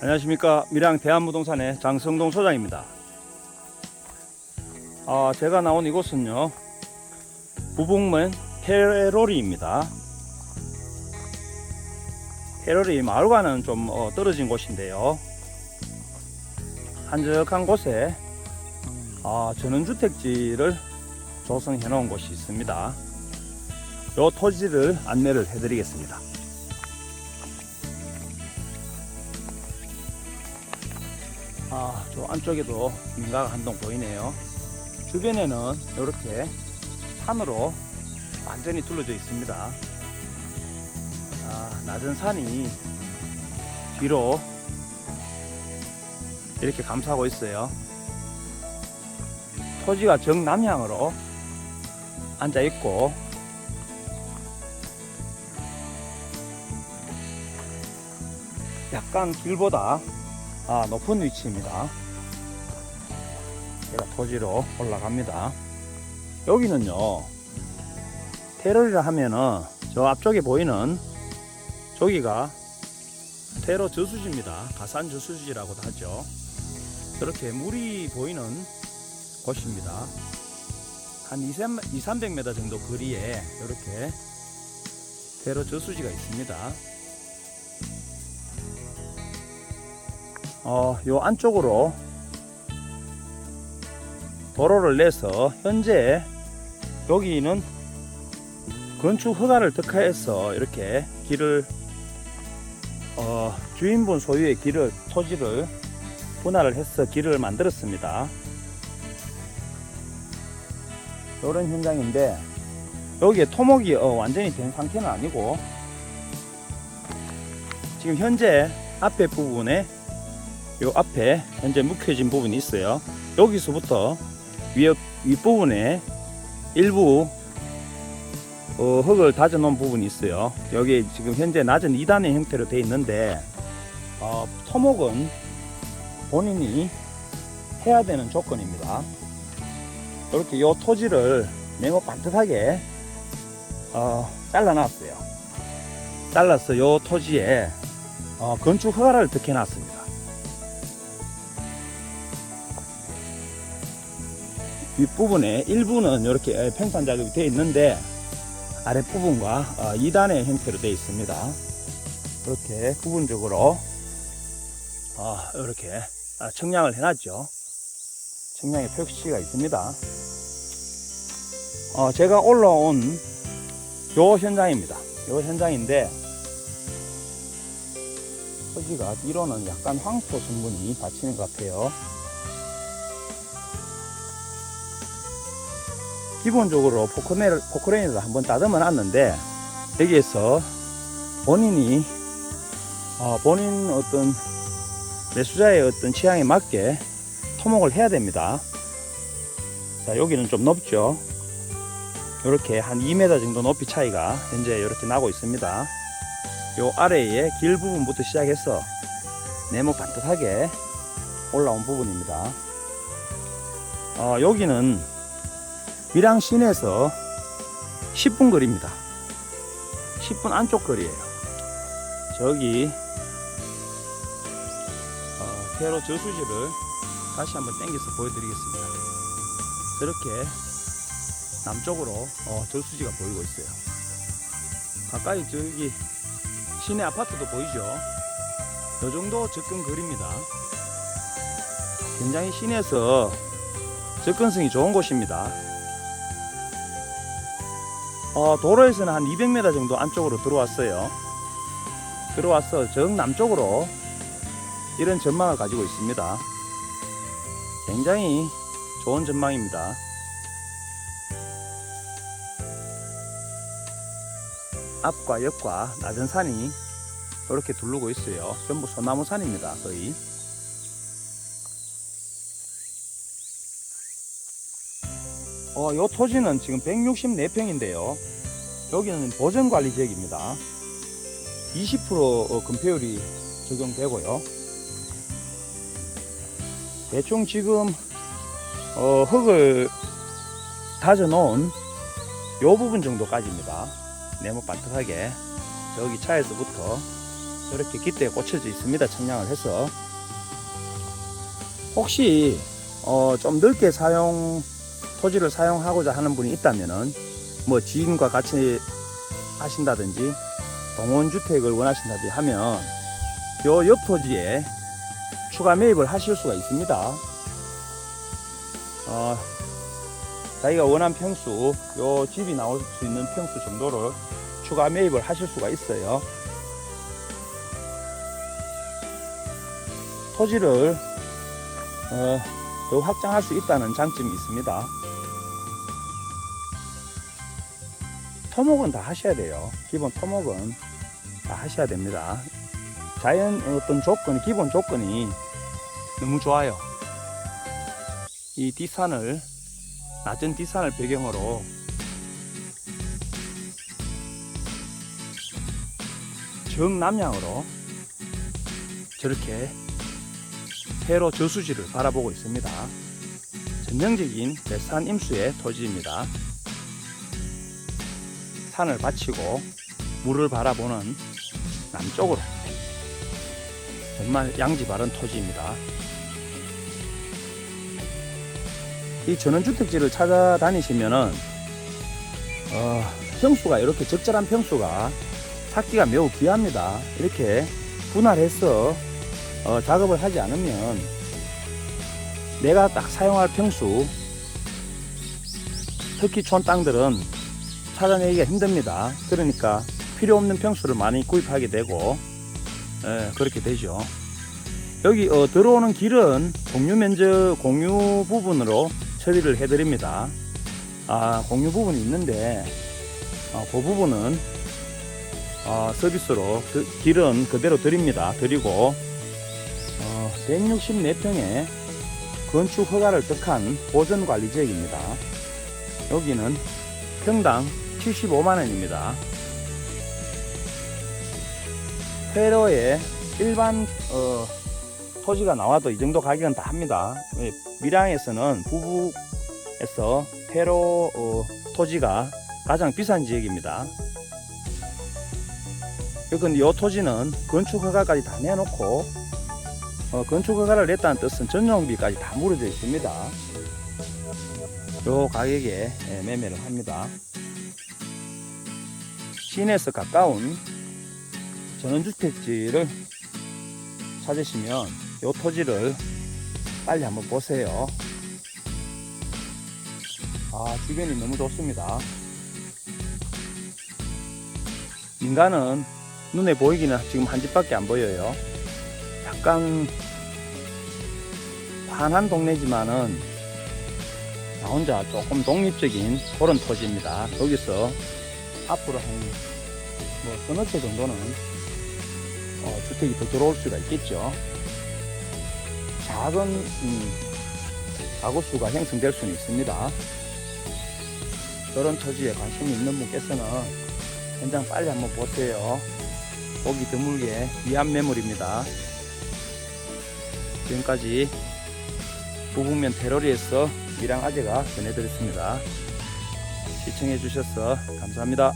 안녕하십니까 밀양 대한부동산의 장성동 소장입니다. 아, 제가 나온 이곳은요 부북면 테러리입니다. 테러리 마을과는 좀 어, 떨어진 곳인데요. 한적한 곳에 아, 전원주택지를 조성해 놓은 곳이 있습니다. 요 토지를 안내를 해 드리겠습니다. 아, 저 안쪽에도 민가가 한 동 보이네요. 주변에는 이렇게 산으로 완전히 둘러져 있습니다. 아, 낮은 산이 뒤로 이렇게 감싸고 있어요. 토지가 정남향으로 앉아 있고 약간 길보다 아, 높은 위치입니다. 제가 토지로 올라갑니다. 여기는요, 테러리라 하면은 저 앞쪽에 보이는 저기가 테러 저수지입니다. 가산 저수지라고도 하죠. 이렇게 물이 보이는 곳입니다. 한 2, 300m 정도 거리에 이렇게 테러 저수지가 있습니다. 어, 요 안쪽으로 도로를 내서 현재 여기는 건축 허가를 득하해서 이렇게 길을 어, 주인분 소유의 길을 토지를 분할을 해서 길을 만들었습니다. 이런 현장인데 여기에 토목이 어, 완전히 된 상태는 아니고 지금 현재 앞에 부분에 요 앞에 현재 묵혀진 부분이 있어요. 여기서부터 위, 윗부분에 일부 어, 흙을 다져 놓은 부분이 있어요. 여기 지금 현재 낮은 2단의 형태로 되어 있는데 어, 토목은 본인이 해야 되는 조건입니다. 이렇게 요 토지를 네모 반듯하게 어, 잘라놨어요. 잘라서 요 토지에 어, 건축 허가를 득해 놨습니다. 윗부분에 일부는 이렇게 팽판 작업이 되어 있는데 아랫부분과 2단의 형태로 되어 있습니다. 이렇게 부분적으로 아, 이렇게 청량을 해놨죠. 청량의 표시가 있습니다. 어, 제가 올라온 요 현장입니다. 요 현장인데 토지가 뒤로는 약간 황토 성분이 받치는 것 같아요. 기본적으로 포크레인을, 포크레인을 한번 따듬어 놨는데 여기에서 본인이 어, 본인 어떤 매수자의 어떤 취향에 맞게 토목을 해야 됩니다. 자 여기는 좀 높죠. 이렇게 한 2m 정도 높이 차이가 현재 이렇게 나고 있습니다. 요 아래에 길 부분부터 시작해서 네모 반듯하게 올라온 부분입니다. 어, 여기는 밀양 시내에서 10분 거리입니다. 10분 안쪽 거리예요. 저기 어, 테러 저수지를 다시 한번 당겨서 보여드리겠습니다. 저렇게 남쪽으로 어, 저수지가 보이고 있어요. 가까이 저기 시내 아파트도 보이죠? 이 정도 접근 거리입니다. 굉장히 시내에서 접근성이 좋은 곳입니다. 어, 도로에서는 한 200m 정도 안쪽으로 들어왔어요. 들어와서 정남쪽으로 이런 전망을 가지고 있습니다. 굉장히 좋은 전망입니다. 앞과 옆과 낮은 산이 이렇게 두르고 있어요. 전부 소나무 산입니다. 거의. 어, 요 토지는 지금 164평인데요. 여기는 보전관리 지역입니다. 20% 금폐율이 적용되고요. 대충 지금 어, 흙을 다져 놓은 요 부분 정도까지입니다. 네모 반듯하게 저기 차에서부터 이렇게 깃대에 꽂혀져 있습니다. 청량을 해서 혹시 어, 좀 넓게 사용 토지를 사용하고자 하는 분이 있다면은 뭐 지인과 같이 하신다든지 동원 주택을 원하신다든지 하면 요 옆 토지에 추가 매입을 하실 수가 있습니다. 어, 자기가 원한 평수, 요 집이 나올 수 있는 평수 정도를 추가 매입을 하실 수가 있어요. 토지를 어, 더 확장할 수 있다는 장점이 있습니다. 토목은 다 하셔야 돼요. 기본 토목은 다 하셔야 됩니다. 자연 어떤 조건, 기본 조건이 너무 좋아요. 이 뒷산을 낮은 뒷산을 배경으로 정남향으로 저렇게 회로 저수지를 바라보고 있습니다. 전형적인 대산 임수의 토지입니다. 산을 바치고 물을 바라보는 남쪽으로 정말 양지 바른 토지입니다. 이 전원주택지를 찾아다니시면은 어, 평수가 이렇게 적절한 평수가 찾기가 매우 귀합니다. 이렇게 분할해서 어, 작업을 하지 않으면 내가 딱 사용할 평수 특히 촌 땅들은 찾아내기가 힘듭니다. 그러니까 필요 없는 평수를 많이 구입하게 되고 예, 그렇게 되죠. 여기 어, 들어오는 길은 공유 면적 공유 부분으로 처리를 해드립니다. 아 공유 부분이 있는데 어, 그 부분은 어, 서비스로 그 길은 그대로 드립니다. 드리고 어, 164평의 건축 허가를 득한 보전 관리 지역입니다. 여기는 평당 75만 원입니다. 회로에 일반 어, 토지가 나와도 이 정도 가격은 다 합니다. 예, 밀양에서는 부부에서 회로 어, 토지가 가장 비싼 지역입니다. 이 토지는 건축 허가까지 다 내놓고 어, 건축 허가를 냈다는 뜻은 전용비까지 다 무너져 있습니다. 요 가격에 예, 매매를 합니다. 시내에서 가까운 전원주택지를 찾으시면 요 토지를 빨리 한번 보세요. 아, 주변이 너무 좋습니다. 인간은 눈에 보이기는 지금 한 집밖에 안 보여요. 약간 환한 동네지만은 나 혼자 조금 독립적인 그런 토지입니다. 여기서 앞으로 한 뭐 서너 채 정도는 어, 주택이 더 들어올 수가 있겠죠. 작은 음, 가구 수가 형성될 수는 있습니다. 저런 토지에 관심이 있는 분께서는 현장 빨리 한번 보세요. 보기 드물게 위안 매물입니다. 지금까지 부북면 테러리에서 미랑 아재가 전해드렸습니다. 시청해 주셔서 감사합니다.